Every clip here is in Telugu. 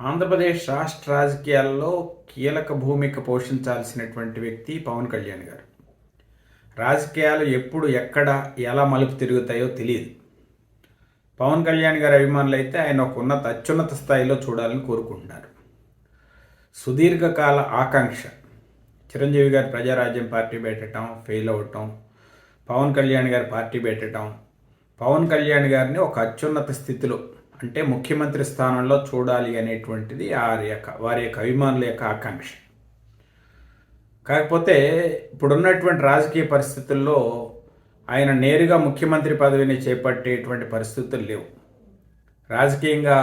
ఆంధ్రప్రదేశ్ రాష్ట్ర రాజకీయాల్లో కీలక భూమిక పోషించాల్సినటువంటి వ్యక్తి పవన్ కళ్యాణ్ గారు. రాజకీయాలు ఎప్పుడు ఎక్కడ ఎలా మలుపు తిరుగుతాయో తెలియదు పవన్ కళ్యాణ్ గారి అభిమానులు అయితే ఆయన ఒక ఉన్నత అత్యున్నత స్థాయిలో చూడాలని కోరుకుంటున్నారు. సుదీర్ఘకాల ఆకాంక్ష. చిరంజీవి గారు ప్రజారాజ్యం పార్టీ పెట్టడం ఫెయిల్ అవ్వటం పవన్ కళ్యాణ్ గారి పార్టీ పెట్టడం పవన్ కళ్యాణ్ గారిని ఒక అత్యున్నత స్థితిలో అంటే ముఖ్యమంత్రి స్థానంలో చూడాలి అనేటువంటిది వారి యొక్క వారి యొక్క అభిమానుల యొక్క ఆకాంక్ష. కాకపోతే ఇప్పుడున్నటువంటి రాజకీయ పరిస్థితుల్లో ఆయన నేరుగా ముఖ్యమంత్రి పదవిని చేపట్టేటువంటి పరిస్థితులు లేవు. రాజకీయంగా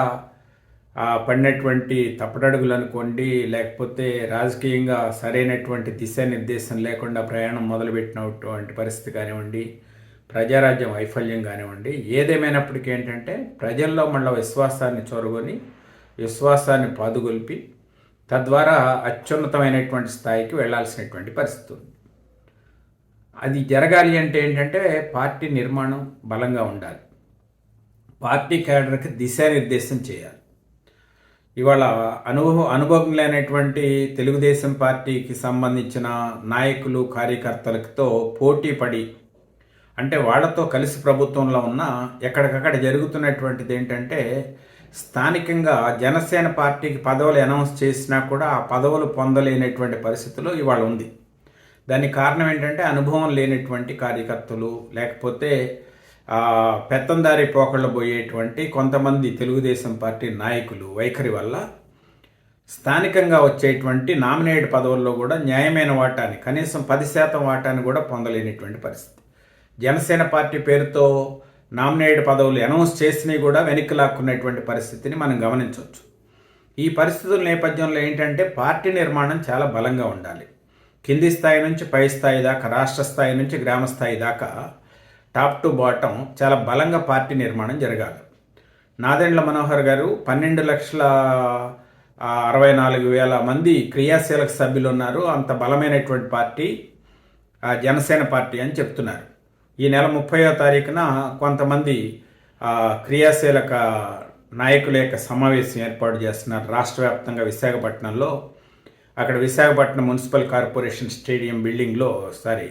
ఆ, పడినటువంటి తప్పటడుగులు అనుకోండి లేకపోతే రాజకీయంగా సరైనటువంటి దిశానిర్దేశం లేకుండా ప్రయాణం మొదలుపెట్టినటువంటి పరిస్థితి కానివ్వండి ప్రజారాజ్యం వైఫల్యం కానివ్వండి ఏదేమైనప్పటికీ ఏంటంటే ప్రజల్లో మళ్ళీ విశ్వాసాన్ని చొరగొని విశ్వాసాన్ని పాదుగొల్పి తద్వారా అత్యున్నతమైనటువంటి స్థాయికి వెళ్ళాల్సినటువంటి పరిస్థితి ఉంది. అది జరగాలి అంటే ఏంటంటే పార్టీ నిర్మాణం బలంగా ఉండాలి. పార్టీ క్యాడర్కి దిశానిర్దేశం చేయాలి. ఇవాళ అనుభవం అనుభవం లేనటువంటి తెలుగుదేశం పార్టీకి సంబంధించిన నాయకులు కార్యకర్తలతో పోటీ పడి అంటే వాళ్ళతో కలిసి ప్రభుత్వంలో ఉన్న ఎక్కడికక్కడ జరుగుతున్నటువంటిది ఏంటంటే స్థానికంగా జనసేన పార్టీకి పదవులు అనౌన్స్ చేసినా కూడా ఆ పదవులు పొందలేనటువంటి పరిస్థితిలో ఇవాళ ఉంది. దానికి కారణం ఏంటంటే అనుభవం లేనటువంటి కార్యకర్తలు లేకపోతే పెత్తందారి పోకళ్ళు పోయేటువంటి కొంతమంది తెలుగుదేశం పార్టీ నాయకులు వైఖరి వల్ల స్థానికంగా వచ్చేటువంటి నామినేట్ పదవుల్లో కూడా న్యాయమైన వాటాన్ని కనీసం పది శాతం వాటాన్ని కూడా పొందలేనటువంటి పరిస్థితి. జనసేన పార్టీ పేరుతో నామినేట్ పదవులు అనౌన్స్ చేసినవి కూడా వెనక్కి లాక్కున్నటువంటి పరిస్థితిని మనం గమనించవచ్చు. ఈ పరిస్థితుల నేపథ్యంలో ఏంటంటే పార్టీ నిర్మాణం చాలా బలంగా ఉండాలి. కింది స్థాయి నుంచి పై స్థాయి దాకా రాష్ట్ర స్థాయి నుంచి గ్రామ స్థాయి దాకా టాప్ టు బాటం చాలా బలంగా పార్టీ నిర్మాణం జరగాలి. నాదెండ్ల మనోహర్ గారు పన్నెండు లక్షల అరవై నాలుగు వేల మంది క్రియాశీలక సభ్యులు ఉన్నారు. అంత బలమైనటువంటి పార్టీ ఆ, జనసేన పార్టీ అని చెప్తున్నారు. ఈ నెల ముప్పయో తారీఖున కొంతమంది క్రియాశీలక నాయకుల యొక్క సమావేశం ఏర్పాటు చేస్తున్నారు రాష్ట్ర వ్యాప్తంగా విశాఖపట్నంలో. అక్కడ విశాఖపట్నం మున్సిపల్ కార్పొరేషన్ స్టేడియం బిల్డింగ్లో సారీ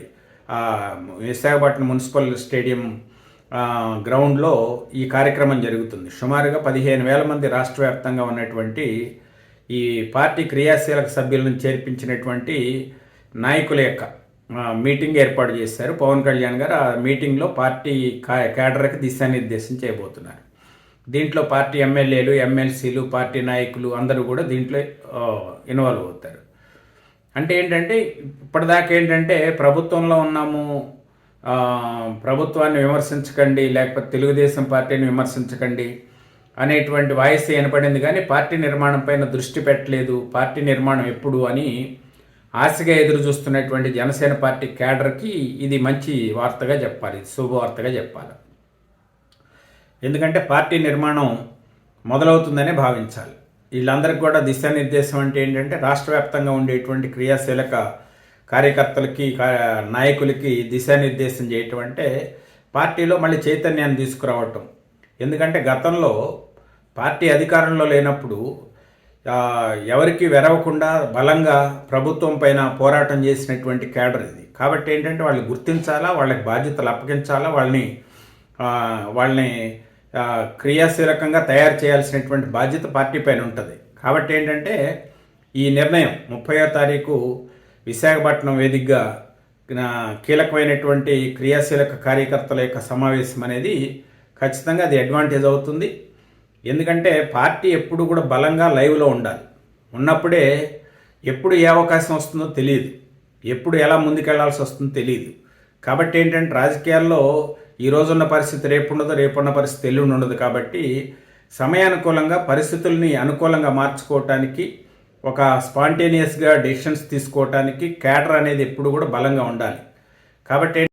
విశాఖపట్నం మున్సిపల్ స్టేడియం గ్రౌండ్లో ఈ కార్యక్రమం జరుగుతుంది. సుమారుగా పదిహేను వేల మంది రాష్ట్ర వ్యాప్తంగా ఉన్నటువంటి ఈ పార్టీ క్రియాశీలక సభ్యులను చేర్పించినటువంటి నాయకుల యొక్క మీటింగ్ ఏర్పాటు చేశారు. పవన్ కళ్యాణ్ గారు ఆ మీటింగ్లో పార్టీ కా- క్యాడర్కి దిశానిర్దేశం చేయబోతున్నారు. దీంట్లో పార్టీ ఎమ్మెల్యేలు ఎమ్మెల్సీలు పార్టీ నాయకులు అందరూ కూడా దీంట్లో ఇన్వాల్వ్ అవుతారు. అంటే ఏంటంటే ఇప్పటిదాకా ఏంటంటే ప్రభుత్వంలో ఉన్నాము ప్రభుత్వాన్ని విమర్శించకండి లేకపోతే తెలుగుదేశం పార్టీని విమర్శించకండి అనేటువంటి వాయిస్ వినపడింది కానీ పార్టీ నిర్మాణం పైన దృష్టి పెట్టలేదు పార్టీ నిర్మాణం ఎప్పుడు అని ఆశగా ఎదురు చూస్తున్నటువంటి జనసేన పార్టీ క్యాడర్కి ఇది మంచి వార్తగా చెప్పాలి శుభవార్తగా చెప్పాలి. ఎందుకంటే పార్టీ నిర్మాణం మొదలవుతుందనే భావించాలి. వీళ్ళందరికీ కూడా దిశానిర్దేశం అంటే ఏంటంటే రాష్ట్ర వ్యాప్తంగా ఉండేటువంటి క్రియాశీలక కార్యకర్తలకి నాయకులకి దిశానిర్దేశం చేయటం అంటే పార్టీలో మళ్ళీ చైతన్యాన్ని తీసుకురావటం. ఎందుకంటే గతంలో పార్టీ అధికారంలో లేనప్పుడు ఎవరికి వెరవకుండా బలంగా ప్రభుత్వం పైన పోరాటం చేసినటువంటి క్యాడర్ ఇది. కాబట్టి ఏంటంటే వాళ్ళు గుర్తించాలా వాళ్ళకి బాధ్యతలు అప్పగించాలా వాళ్ళని వాళ్ళని క్రియాశీలకంగా తయారు చేయాల్సినటువంటి బాధ్యత పార్టీ పైన ఉంటుంది. కాబట్టి ఏంటంటే ఈ నిర్ణయం ముప్పయో తారీఖు విశాఖపట్నం వేదికగా కీలకమైనటువంటి క్రియాశీలక కార్యకర్తల యొక్క సమావేశం అనేది ఖచ్చితంగా అది అడ్వాంటేజ్ అవుతుంది. ఎందుకంటే పార్టీ ఎప్పుడు కూడా బలంగా లైవ్లో ఉండాలి. ఉన్నప్పుడే ఎప్పుడు ఏ అవకాశం వస్తుందో తెలియదు. ఎప్పుడు ఎలా ముందుకెళ్ళాల్సి వస్తుందో తెలియదు. కాబట్టి ఏంటంటే రాజకీయాల్లో ఈ రోజున్న పరిస్థితి రేపు ఉండదు రేపున్న పరిస్థితి ఎల్లుండి ఉండదు కాబట్టి సమయానుకూలంగా పరిస్థితుల్ని అనుకూలంగా మార్చుకోవటానికి ఒక స్పాంటేనియస్గా డెసిషన్స్ తీసుకోవటానికి క్యాడర్ అనేది ఎప్పుడు కూడా బలంగా ఉండాలి. కాబట్టి